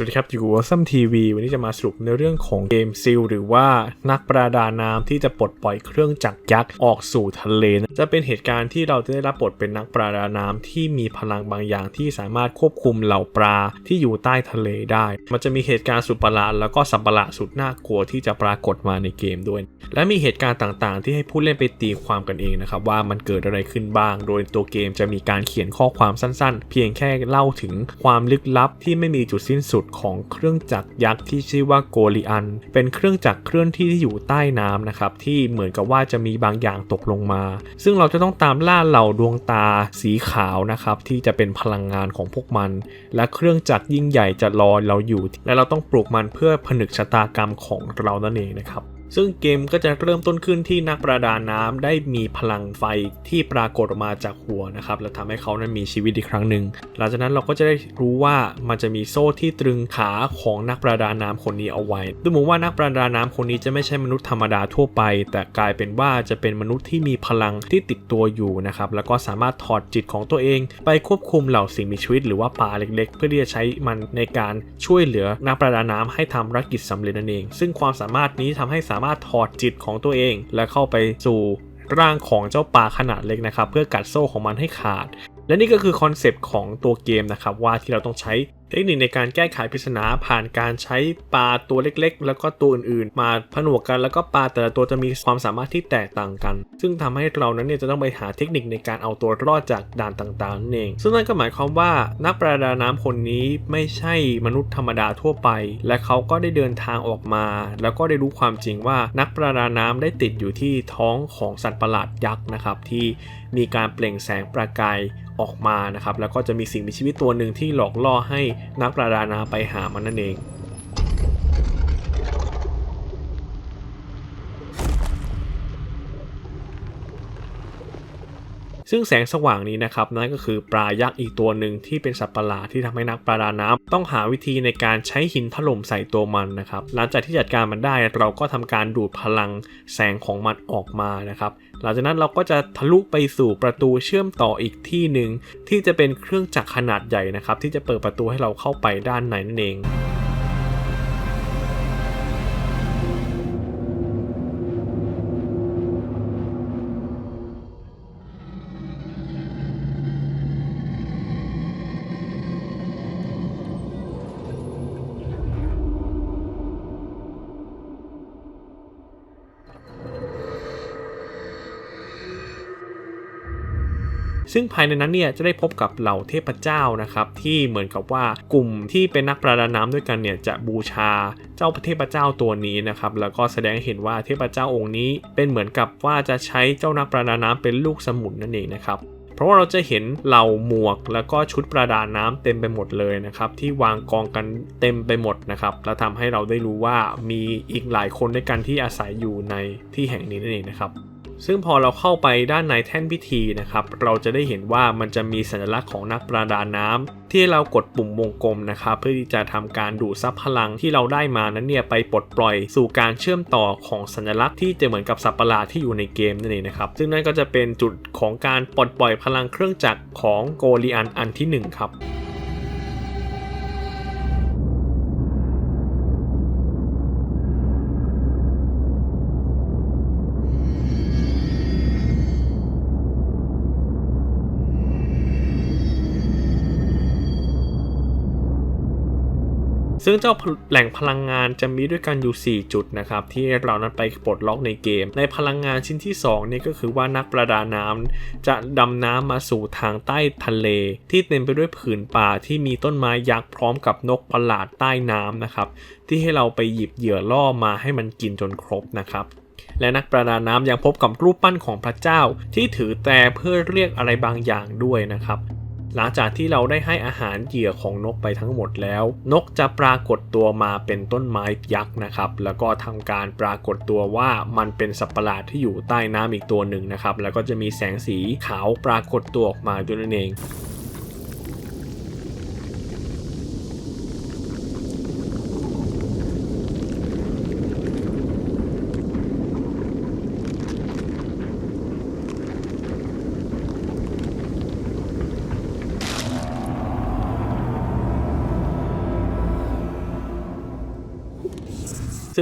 วัสดีครับ อยู่กับซัมทีวีวันนี้จะมาสรุปในเรื่องของเกมซิลหรือว่านักประดาน้ำที่จะปลดปล่อยเครื่องจักรยักษ์ออกสู่ทะเลนะจะเป็นเหตุการณ์ที่เราจะได้รับบทเป็นนักประดาน้ำที่มีพลังบางอย่างที่สามารถควบคุมเหล่าปลาที่อยู่ใต้ทะเลได้ มันจะมีเหตุการณ์สุดประหลาดแล้วก็สับประหลาดสุดน่ากลัวที่จะปรากฏมาในเกมด้วย และมีเหตุการณ์ต่างๆ ที่ให้ผู้เล่นไปตีความกันเองนะครับว่ามันเกิดอะไรขึ้นบ้าง โดยตัวเกมจะมีการเขียนข้อความสั้น ๆ เพียงแค่เล่าถึงความลึกลับที่ไม่มีจุดสิ้นสุดของเครื่องจักรยักษ์ที่ชื่อว่าโกลิอัน เป็นเครื่องจักรเคลื่อนที่ที่อยู่ใต้น้ำนะครับที่เหมือนกับว่าจะมีบางอย่างตกลงมา ซึ่งเราจะต้องตามล่าเหล่าดวงตาสีขาวนะครับที่จะเป็นพลังงานของพวกมัน และเครื่องจักรยิ่งใหญ่จะรอเราอยู่ และเราต้องปลูกมันเพื่อผนึกชะตากรรมของเรานั่นเองนะครับ ซึ่งเกมก็จะเริ่มต้นขึ้นที่นักประดาน้ำได้มีพลังไฟที่ปรากฏออกมาจากหัวนะครับและทำให้เขานั้นมีชีวิตอีกครั้งหนึ่งหลังจากนั้นเราก็จะได้รู้ว่ามันจะมีโซ่ที่ตรึงขาของนักประดาน้ำคนนี้เอาไว้ดูเหมือนว่านักประดาน้ำคนนี้จะไม่ใช่มนุษย์ธรรมดาทั่วไป แต่กลายเป็นว่าจะเป็นมนุษย์ที่มีพลังที่ติดตัวอยู่นะครับแล้วก็สามารถถอดจิตของตัวเอง ไปควบคุมเหล่าสิ่งมีชีวิต หรือว่าปลาเล็ก ๆ เพื่อที่จะใช้มันในการช่วยเหลือนักประดาน้ำให้ทำภารกิจสำเร็จนั่นเอง ซึ่งความสามารถนี้ทำให้สามารถถอดจิตของตัวเอง และเข้าไปสู่ร่างของเจ้าปลาขนาดเล็กนะครับ เพื่อกัดโซ่ของมันให้ขาด และนี่ก็คือคอนเซปต์ของตัวเกมนะครับว่าที่เราต้องใช้ เทคนิคในการแก้ไขปริศนาผ่านการใช้ปลาตัวเล็กๆ แล้วก็ตัวอื่นๆ มาผนวกกันแล้วก็ปลาแต่ละตัวจะมีความสามารถที่แตกต่างกัน ซึ่งทำให้เรานั้นเนี่ยจะต้องไปหาเทคนิคในการเอาตัวรอดจากด่านต่างๆนั่นเอง ซึ่งนั่นก็หมายความว่านักประดาน้ำคนนี้ไม่ใช่มนุษย์ธรรมดาทั่วไป และเขาก็ได้เดินทางออกมา แล้วก็ได้รู้ความจริงว่านักประดาน้ำได้ติดอยู่ที่ท้องของสัตว์ประหลาดยักษ์นะครับที่มีการเปล่งแสงประกาย ออกมานะครับแล้วก็จะมีสิ่งมีชีวิตตัวหนึ่งที่หลอกล่อให้นักประดาน้ำไปหามันนั่นเอง ซึ่งแสงสว่างนี้นะครับนั่นก็คือปลายักษ์อีกตัวหนึ่งที่เป็นสัตว์ประหลาดที่ทำให้นักประดาน้ำต้องหาวิธีในการใช้หินถล่มใส่ตัวมันนะครับหลังจากที่จัดการมันได้เราก็ทำการดูดพลังแสงของมันออกมานะครับหลังจากนั้นเราก็จะทะลุไปสู่ประตูเชื่อมต่ออีกที่หนึ่งที่จะเป็นเครื่องจักรขนาดใหญ่นะครับที่จะเปิดประตูให้เราเข้าไปด้านในนั่นเอง ซึ่งภายในนั้นเนี่ยจะได้พบกับเหล่าเทพเจ้านะครับที่เหมือนกับว่ากลุ่มที่เป็นนักประดาน้ำด้วยกันเนี่ยจะบูชาเจ้าเทพเจ้าตัวนี้นะครับแล้วก็แสดงเห็นว่าเทพเจ้าองค์นี้ เป็นเหมือนกับว่าจะใช้เจ้านักประดาน้ำเป็นลูกสมุนนั่นเองนะครับเพราะว่าเราจะเห็นเหล่าหมวกแล้วก็ชุดประดาน้ำเต็มไปหมดเลยนะครับที่วางกองกันเต็มไปหมดนะครับแล้วทำให้เราได้รู้ว่ามีอีกหลายคนด้วยกันที่อาศัยอยู่ในที่แห่งนี้นั่นเองนะครับ ซึ่งพอเราเข้าไปด้านในแท่นพิธีนะครับ เราจะได้เห็นว่ามันจะมีสัญลักษณ์ของนักประดาน้ำที่เรากดปุ่มวงกลมนะครับ เพื่อที่จะทำการดูดซับพลังที่เราได้มานั้นเนี่ยไปปลดปล่อยสู่การเชื่อมต่อของสัญลักษณ์ที่จะเหมือนกับสัตว์ประหลาดที่อยู่ในเกมนั่นเองนะครับ ซึ่งนั่นก็จะเป็นจุดของการปลดปล่อยพลังเครื่องจักรของโกลีอันอันที่หนึ่งครับ ซึ่งเจ้าแหล่งพลังงานจะมีด้วยกันอยู่ 4 จุดนะครับ ที่เรานั้นไปปลดล็อกในเกม ในพลังงานชิ้นที่2นี่ก็คือว่านักประดาน้ำจะดำน้ำมาสู่ทางใต้ทะเล ที่เต็มไปด้วยผืนป่าที่มีต้นไม้ยักษ์พร้อมกับนกประหลาดใต้น้ำนะครับ ที่ให้เราไปหยิบเหยื่อล่อมาให้มันกินจนครบนะครับและนักประดาน้ำยังพบกับรูปปั้นของพระเจ้าที่ถือแต่เพื่อเรียกอะไรบางอย่างด้วยนะครับ หลังจากที่เราได้ให้อาหารเหยื่อของนกไปทั้งหมดแล้ว นกจะปรากฏตัวมาเป็นต้นไม้ยักษ์นะครับแล้วก็ทำการปรากฏตัวว่ามันเป็นสัตว์ประหลาดที่อยู่ใต้น้ำอีกตัวหนึ่งนะครับแล้วก็จะมีแสงสีขาวปรากฏตัวออกมาด้วยนั่นเอง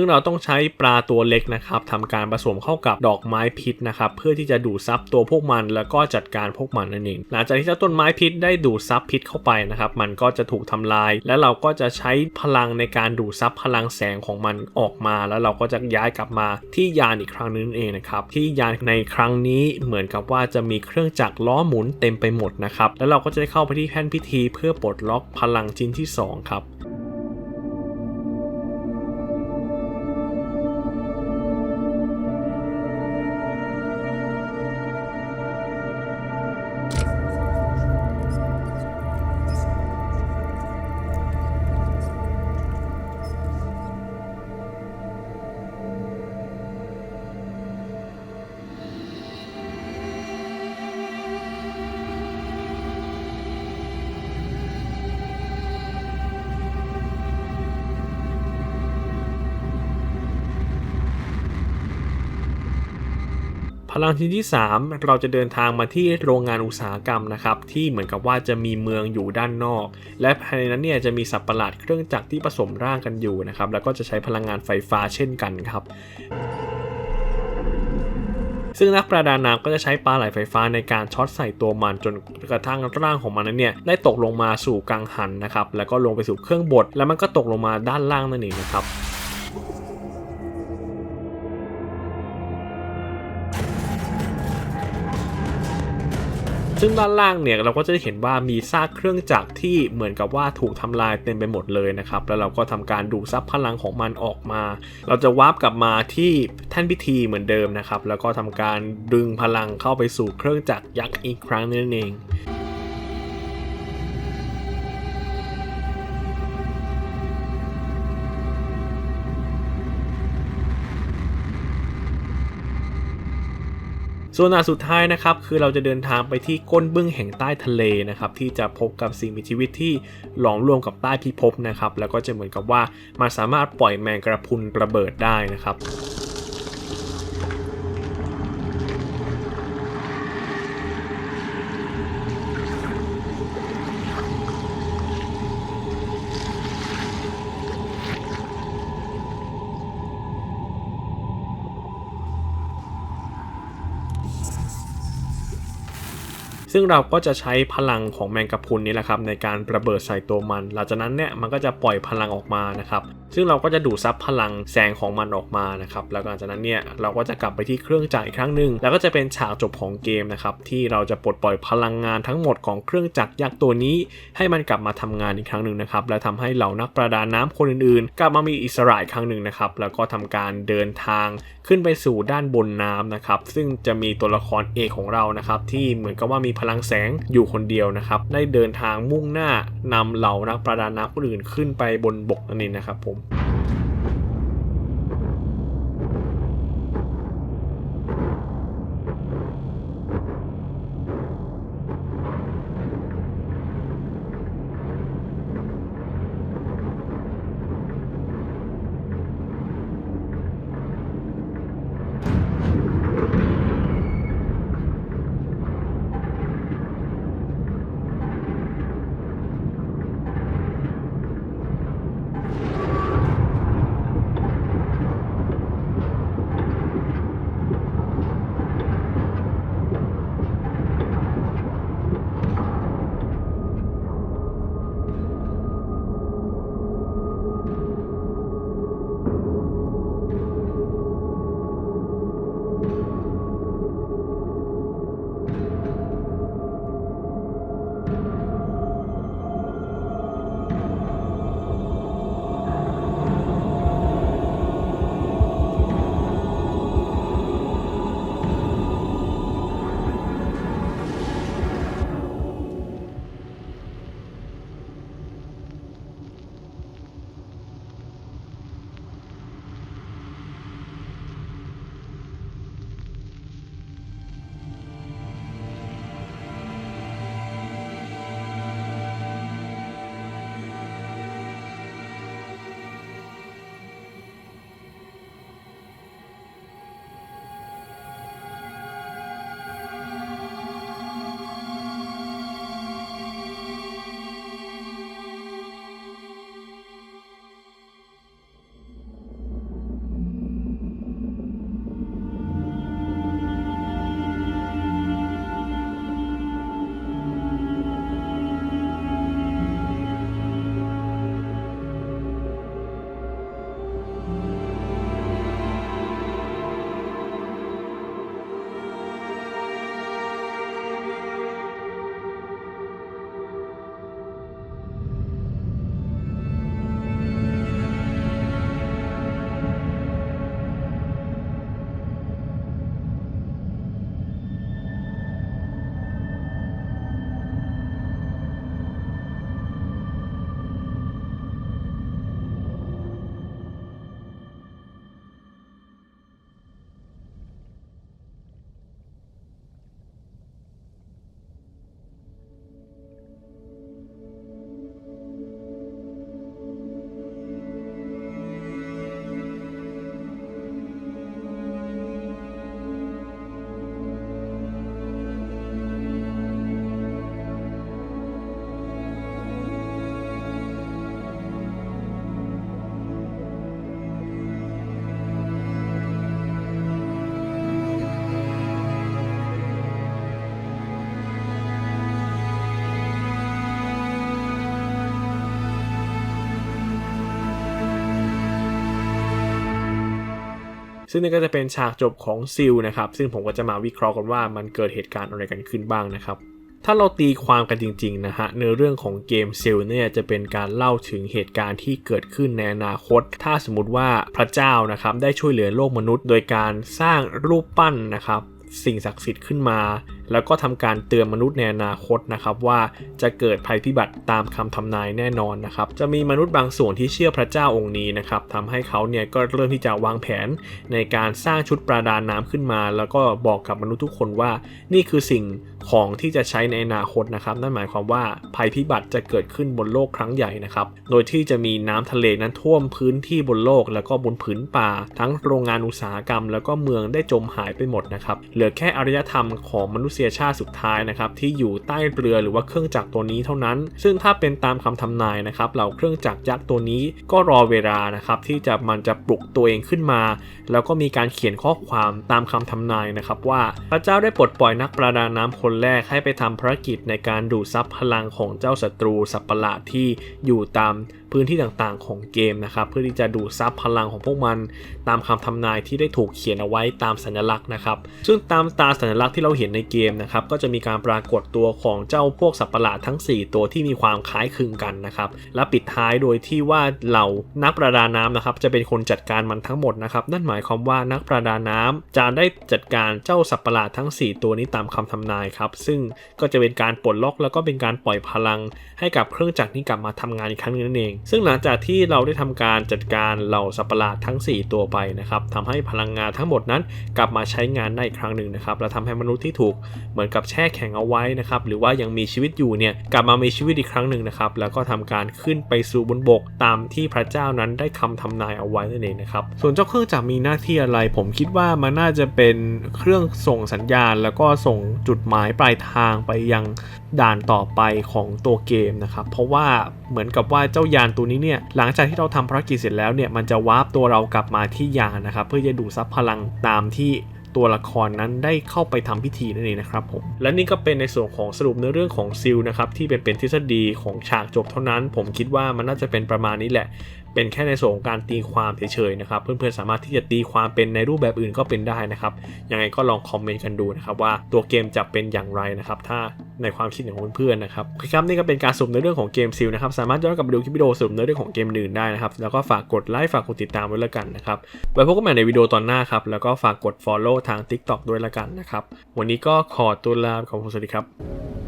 ซึ่งเราต้องใช้ปลาตัวเล็กนะครับทำการผสมเข้ากับดอกไม้พิษนะครับเพื่อที่จะดูดซับตัวพวกมันแล้วก็จัดการพวกมันนั่นเองหลังจากที่เจ้าต้นไม้พิษได้ดูดซับพิษเข้าไปนะครับมันก็จะถูกทำลาย และเราก็จะใช้พลังในการดูดซับพลังแสงของมันออกมา แล้วเราก็จะย้ายกลับมาที่ยานอีกครั้งนึงเองนะครับที่ยานในครั้งนี้เหมือนกับว่าจะมีเครื่องจักรล้อหมุนเต็มไปหมดนะครับแล้วเราก็จะได้เข้าไปที่แท่นพิธีเพื่อปลดล็อกพลังชิ้นที่สองครับ พลังชิ้นที่ 3 เราจะเดินทางมาที่โรงงานอุตสาหกรรมนะครับ ที่เหมือนกับว่าจะมีเมืองอยู่ด้านนอก และภายในนั้นเนี่ยจะมีสัตว์ประหลาดเครื่องจักรที่ผสมร่างกันอยู่นะครับ แล้วก็จะใช้พลังงานไฟฟ้าเช่นกันครับซึ่งนักประดาน้ำก็จะใช้ปลาไหลไฟฟ้าในการช็อตใส่ตัวมันจนกระทั่งร่างของมันนั้นเนี่ยได้ตกลงมาสู่กังหันนะครับแล้วก็ลงไปสู่เครื่องบดแล้วมันก็ตกลงมาด้านล่างนั่นเองนะครับ ซึ่งด้านล่างเนี่ยเราก็จะได้เห็นว่ามีซากเครื่องจักรที่เหมือนกับว่าถูกทำลายเต็มไปหมดเลยนะครับ แล้วเราก็ทำการดูดซับพลังของมันออกมา เราจะวาร์ปกลับมาที่แท่นพิธีเหมือนเดิมนะครับ แล้วก็ทำการดึงพลังเข้าไปสู่เครื่องจักรยักษ์อีกครั้งนั่นเอง ส่วนอันสุดท้ายนะครับคือเราจะเดินทางไปที่ก้นบึ้งแห่งใต้ทะเลนะครับที่จะพบกับสิ่งมีชีวิตที่หลอมรวมกับใต้พิภพนะครับแล้วก็จะเหมือนกับว่ามันสามารถปล่อยแมงกระพุนระเบิดได้นะครับ ซึ่งเราก็จะใช้พลังของแมงกะพรุนนี้แหละครับในการระเบิดใส่ตัวมัน หลังจากนั้นเนี่ยมันก็จะปล่อยพลังออกมานะครับ ซึ่งเราก็จะดูดซับพลังแสงของมันออกมานะครับ แล้วหลังจากนั้นเนี่ยเราก็จะกลับไปที่เครื่องจักรอีกครั้งหนึ่งแล้วก็จะเป็นฉากจบของเกมนะครับที่เราจะปลดปล่อยพลังงานทั้งหมดของเครื่องจักรยักษ์ตัวนี้ ให้มันกลับมาทำงานอีกครั้งหนึ่งนะครับ และทำให้เหล่านักประดาน้ำคนอื่นๆ กลับมามีอิสระอีกครั้งหนึ่งนะครับ แล้วก็ทำการเดินทางขึ้นไปสู่ด้านบนน้ำนะครับ ซึ่งจะมีตัวละครเอกของเรานะครับที่เหมือนกับว่ามีพลังแสงอยู่คนเดียวนะครับ ได้เดินทางมุ่งหน้านำเหล่านักประดาน้ำคนอื่นขึ้นไปบนบกนั่นเองนะครับผม ซึ่งนี่ก็จะเป็นฉากจบของซิลนะครับซึ่งผมก็จะมาวิเคราะห์กันว่ามันเกิดเหตุการณ์อะไรกันขึ้นบ้างนะครับถ้าเราตีความกันจริงๆนะฮะเนื้อเรื่องของเกมเซลเนี่ยจะเป็นการเล่าถึงเหตุการณ์ที่เกิดขึ้นในอนาคต ถ้าสมมติว่าพระเจ้านะครับได้ช่วยเหลือโลกมนุษย์ โดยการสร้างรูปปั้นนะครับสิ่งศักดิ์สิทธิ์ขึ้นมา แล้วก็ทำการเตือนมนุษย์ในอนาคตนะครับว่าจะเกิดภัยพิบัติตามคำทำนายแน่นอนนะครับ จะมีมนุษย์บางส่วนที่เชื่อพระเจ้าองค์นี้นะครับทำให้เขาเนี่ยก็เริ่มที่จะวางแผนในการสร้างชุดประดาน้ำขึ้นมา แล้วก็บอกกับมนุษย์ทุกคนว่านี่คือสิ่ง ของที่จะใช้ในอนาคตนะครับ นั่นหมายความว่าภัยพิบัติจะเกิดขึ้นบนโลกครั้งใหญ่นะครับ โดยที่จะมีน้ำทะเลนั้นท่วมพื้นที่บนโลก แล้วก็บนผืนป่า ทั้งโรงงานอุตสาหกรรม แล้วก็เมืองได้จมหายไปหมดนะครับ เหลือแค่อารยธรรมของมนุษยชาติสุดท้ายนะครับที่อยู่ใต้เรือหรือว่าเครื่องจักรตัวนี้เท่านั้น ซึ่งถ้าเป็นตามคำทำนายนะครับเหล่าเครื่องจักรยักษ์ตัวนี้ก็รอเวลานะครับที่จะมันจะปลุกตัวเองขึ้นมา แล้วก็มีการเขียนข้อความตามคำทำนายนะครับว่าพระเจ้าได้ปลดปล่อยนักประดาน้ำคนแรกให้ไปทำภารกิจในการดูดซับพลังของเจ้าศัตรูสัตว์ประหลาดที่อยู่ตามพื้นที่ต่างๆของเกมนะครับ เพื่อที่จะดูดซับพลังของพวกมัน ตามคำทำนายที่ได้ถูกเขียนเอาไว้ตามสัญลักษณ์นะครับ ซึ่งตามตาสัญลักษณ์ที่เราเห็นในเกมนะครับ ก็จะมีการปรากฏตัวของเจ้าพวกสัตว์ประหลาดทั้ง 4 ตัวที่มีความคล้ายคลึงกันนะครับ และปิดท้ายโดยที่ว่าเหล่านักประดาน้ำนะครับ จะเป็นคนจัดการมันทั้งหมดนะครับ นั่นหมายความว่านักประดาน้ำจะได้จัดการเจ้าสัตว์ประหลาดทั้ง 4 ตัวนี้ตามคำทำนายครับ ซึ่งก็จะเป็นการปลดล็อกแล้วก็เป็นการปล่อยพลัง ให้กับเครื่องจักรนี้กลับมาทำงานอีกครั้งนึงนั่นเอง ซึ่งหลังจากที่เราได้ทำการจัดการเหล่าสัประหลาดทั้ง 4 ตัวไปนะครับทำให้พลังงานทั้งหมดนั้นกลับมาใช้งานได้อีกครั้งหนึ่งนะครับ และทำให้มนุษย์ที่ถูกเหมือนกับแช่แข็งเอาไว้นะครับ หรือว่ายังมีชีวิตอยู่เนี่ยกลับมามีชีวิตอีกครั้งหนึ่งนะครับ แล้วก็ทำการขึ้นไปสู่บนบกตามที่พระเจ้านั้นได้คำทำนายเอาไว้นั่นเองนะครับ ส่วนเจ้าเครื่องจักรมีหน้าที่อะไร ผมคิดว่ามันน่าจะเป็นเครื่องส่งสัญญาณ แล้วก็ส่งจุดหมายปลายทางไปยังด่านต่อไปของตัวเกมนะครับ เพราะว่าเหมือนกับว่าเจ้ายานตัวนี้เนี่ยหลังจากที่เราทำภารกิจเสร็จแล้วเนี่ยมันจะวาร์ปตัวเรากลับมาที่ยานนะครับ เพื่อจะดูดซับพลังตามที่ตัวละครนั้นได้เข้าไปทำพิธีนั่นเองนะครับผมและนี่ก็เป็นในส่วนของสรุปเนื้อเรื่องของซิลนะครับที่เป็นเป็นทฤษฎีของฉากจบเท่านั้น ผมคิดว่ามันน่าจะเป็นประมาณนี้แหละ เป็นแค่ในส่วนของการตีความเฉยๆนะครับ เพื่อนๆสามารถที่จะตีความเป็นในรูปแบบอื่นก็เป็นได้นะครับ ยังไงก็ลองคอมเมนต์กันดูนะครับว่าตัวเกมจะเป็นอย่างไรนะครับถ้าในความคิดของเพื่อนๆนะครับครับนี่ก็เป็นการสรุปในเรื่องของเกมซิลนะครับสามารถย้อนกลับไปดูคลิปวิดีโอสรุปในเรื่องของเกมอื่นได้นะครับแล้วก็ฝากกดไลค์ฝากกดติดตามไว้แล้วกันนะครับไว้พบกันใหม่ในวิดีโอตอนหน้าครับแล้วก็ฝากกด follow ทาง TikTok ด้วยแล้วกันนะครับวันนี้ก็ขอตัวลาขอบคุณสวัสดีครับ